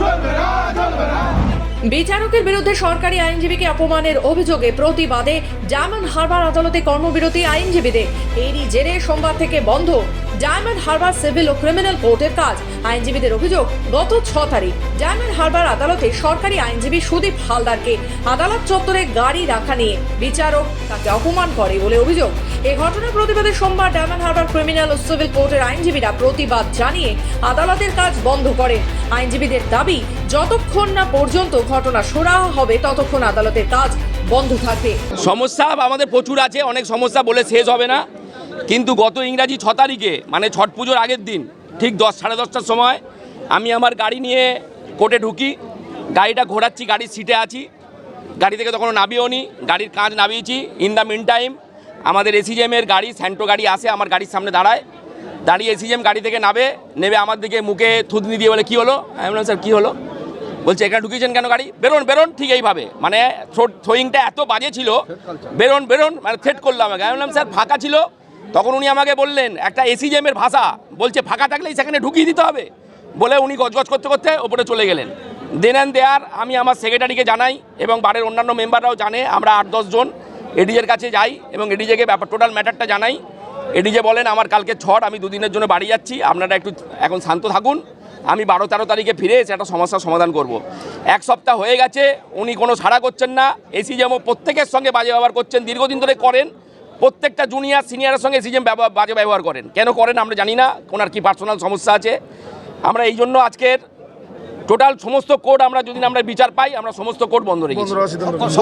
চলবে না। বিচারকের বিরুদ্ধে সরকারি আইনজীবীকে অপমানের অভিযোগে প্রতিবাদে ডায়মন্ড হারবার আদালতে কর্মবিরতি আইনজীবীদের। এরই জেরে সোমবার থেকে বন্ধ। ডায়মন্ড হারবার সিভিল ও ক্রিমিনাল কোর্টের কাজ। আইনজীবীদের অভিযোগ গত ছ তারিখ ডায়মন্ড হারবার আদালতে সরকারি আইনজীবী সুদীপ হালদারকে আদালত চত্বরে গাড়ি রাখা নিয়ে বিচারক তাকে অপমান করে বলে অভিযোগ। এই ঘটনার প্রতিবাদে সোমবার ডায়মন্ড হারবার ক্রিমিনাল ও সিভিল কোর্টের আইনজীবীরা প্রতিবাদ জানিয়ে আদালতের কাজ বন্ধ করেন। আইনজীবীদের দাবি, যতক্ষণ না পর্যন্ত ঘটনা সোরাহা হবে, ততক্ষণ আদালতের কাজ বন্ধ থাকবে। সমস্যা আমাদের প্রচুর আছে, অনেক সমস্যা বলে শেষ হবে না। কিন্তু গত ইংরাজি ছ তারিখে মানে ছট পুজোর আগের দিন, ঠিক দশ, সাড়ে দশটার সময়, আমি আমার গাড়ি নিয়ে কোর্টে ঢুকি। গাড়িটা ঘোরাচ্ছি, গাড়ির সিটে আছি। গাড়ি থেকে তখন নামিয়েও নি গাড়ির কাঁচ নামিয়েছি ইন দ্য মিন টাইম আমাদের এসিজেমের গাড়ি, স্যান্টো গাড়ি আসে, আমার গাড়ির সামনে দাঁড়ায়। দাঁড়িয়ে এসিজেম গাড়ি থেকে নাবে নেবে আমার দিকে মুখে থুতনি দিয়ে বলে, কী হলো? আমি বললাম, স্যার, কী হলো? বলছে, এখানে ঢুকিয়েছেন কেন গাড়ি? বেরোন বেরোন, ঠিক এইভাবে। মানে থ্রোয়িংটা এত বাজে ছিল, বেরোন বেরোন মানে থ্রেট করলাম আমাকে। আমি বললাম, স্যার, ফাঁকা ছিল। তখন উনি আমাকে বললেন, একটা এসিজেমের ভাষা। বলছে, ফাঁকা থাকলেই সেখানে ঢুকিয়ে দিতে হবে। বলে উনি গজগজ করতে করতে ওপরে চলে গেলেন। দেন অ্যান্ড দেয়ার আমি আমার সেক্রেটারিকে জানাই এবং বারের অন্যান্য মেম্বাররাও জানে, আমরা আট দশজন এডিজের কাছে যাই এবং এডিজেকে ব্যাপার টোটাল ম্যাটারটা জানাই। এডিজে বলেন, আমার কালকে ছট আমি দুদিনের জন্য বাড়ি যাচ্ছি, আপনারা একটু এখন শান্ত থাকুন, আমি বারো তেরো তারিখে ফিরে এসে একটা সমস্যার সমাধান করব। এক সপ্তাহ হয়ে গেছে, উনি কোনো সাড়া করছেন না, এসি যেমন প্রত্যেকের সঙ্গে বাজে ব্যবহার করছেন, দীর্ঘদিন ধরে করেন, প্রত্যেকটা জুনিয়র সিনিয়রের সঙ্গে এসিজেম বাজে ব্যবহার করেন। কেন করেন আমরা জানি না, ওনার কি পার্সোনাল সমস্যা আছে? আমরা এই জন্য আজকের টোটাল সমস্ত কোড আমরা যদি আমরা বিচার পাই আমরা সমস্ত কোড বন্ধ রেখেছি।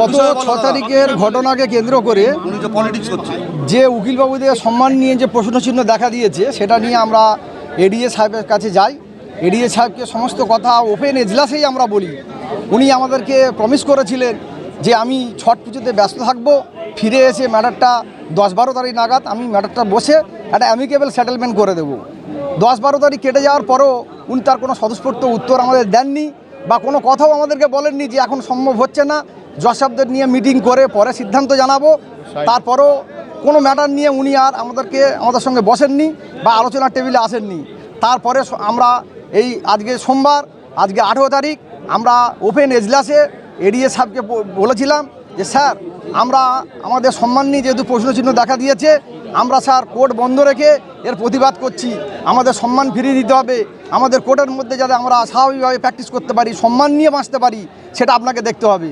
গত ছ তারিখের ঘটনাকে কেন্দ্র করে যে উকিলবাবুদের সম্মান নিয়ে যে প্রশ্নচিহ্ন দেখা দিয়েছে সেটা নিয়ে আমরা এডিএ সাহেবের কাছে যাই। এডিএ সাহেবকে সমস্ত কথা ওপেন এজলাসেই আমরা বলি। উনি আমাদেরকে প্রমিস করেছিলেন যে আমি ছট পুজোতে ব্যস্ত থাকব ফিরে এসে ম্যাটারটা দশ বারো তারিখ নাগাদ আমি ম্যাটারটা বসে একটা অ্যামিকেবল সেটেলমেন্ট করে দেবো। দশ বারো তারিখ কেটে যাওয়ার পরও উনি তার কোনো স্বতঃস্ফূর্ত উত্তর আমাদের দেননি বা কোনো কথাও আমাদেরকে বলেননি যে এখন সম্ভব হচ্ছে না। জসাবদের নিয়ে মিটিং করে পরে সিদ্ধান্ত জানাব। তারপরও কোনো ম্যাটার নিয়ে উনি আর আমাদেরকে আমাদের সঙ্গে বসেননি বা আলোচনার টেবিলে আসেননি। তারপরে আমরা এই আজকে সোমবার আজকে আঠেরো তারিখ আমরা ওপেন এজলাসে এডিএ সাহেবকে বলেছিলাম যে স্যার আমরা আমাদের সম্মান নিয়ে যেহেতু প্রশ্নচিহ্ন দেখা দিয়েছে আমরা স্যার কোর্ট বন্ধ রেখে এর প্রতিবাদ করছি। আমাদের সম্মান ফিরিয়ে দিতে হবে। আমাদের কোর্টের মধ্যে যাতে আমরা স্বাভাবিকভাবে প্র্যাকটিস করতে পারি, সম্মান নিয়ে বাঁচতে পারি, সেটা আপনাকে দেখতে হবে।